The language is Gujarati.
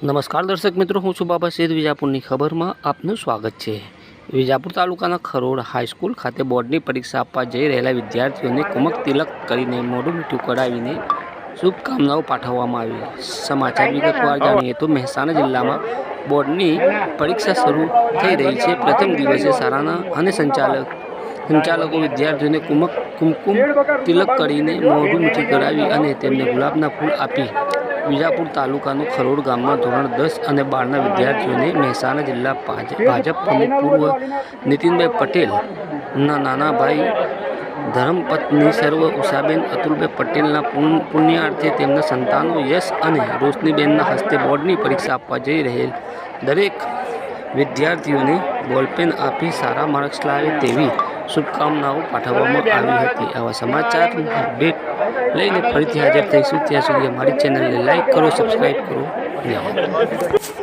નમસ્કાર દર્શક મિત્રો, હું છું બાબા સૈદ વિજાપુરની ખબરમાં. આપનું સ્વાગત છે. વિજાપુર તાલુકાના ખરોડ હાઈસ્કૂલ ખાતે બોર્ડની પરીક્ષા આપવા જઈ રહેલા વિદ્યાર્થીઓને કુમક તિલક કરીને મોઢું મીઠું કરાવીને શુભકામનાઓ પાઠવવામાં આવી. સમાચાર વિગતવાર જાણીએ તો મહેસાણા જિલ્લામાં બોર્ડની પરીક્ષા શરૂ થઈ રહી છે. પ્રથમ દિવસે શાળાના અને સંચાલક, સંચાલકો વિદ્યાર્થીઓને કુમક, કુમકુમ તિલક કરીને મોઢું મીઠું કરાવી અને તેમને ગુલાબના ફૂલ આપી વિજાપુર તાલુકાનું ખરોડ ગામમાં ધોરણ દસ અને બારના વિદ્યાર્થીઓને મહેસાણા જિલ્લા ભાજ- ભાજપ પ્રમુખ પૂર્વ નીતિનભાઈ પટેલના નાના ભાઈ ધર્મપત્ની સર્વ ઉષાબેન અતુલભાઈ પટેલના પુણ- પુણ્યાર્થે તેમના સંતાનો યશ અને રોશનીબેનના હસ્તે બોર્ડની પરીક્ષા આપવા જઈ રહેલ દરેક વિદ્યાર્થીઓને બોલપેન આપી સારા માર્ક્સ લાવે તેવી શુભકામનાઓ પાઠવવામાં આવી હતી. આવા સમાચાર અપડેટ લઈને ફરીથી હાજર થઈશું. ત્યાં સુધી અમારી ચેનલને લાઈક કરો સબસ્ક્રાઈબ કરો. ધન્યવાદ.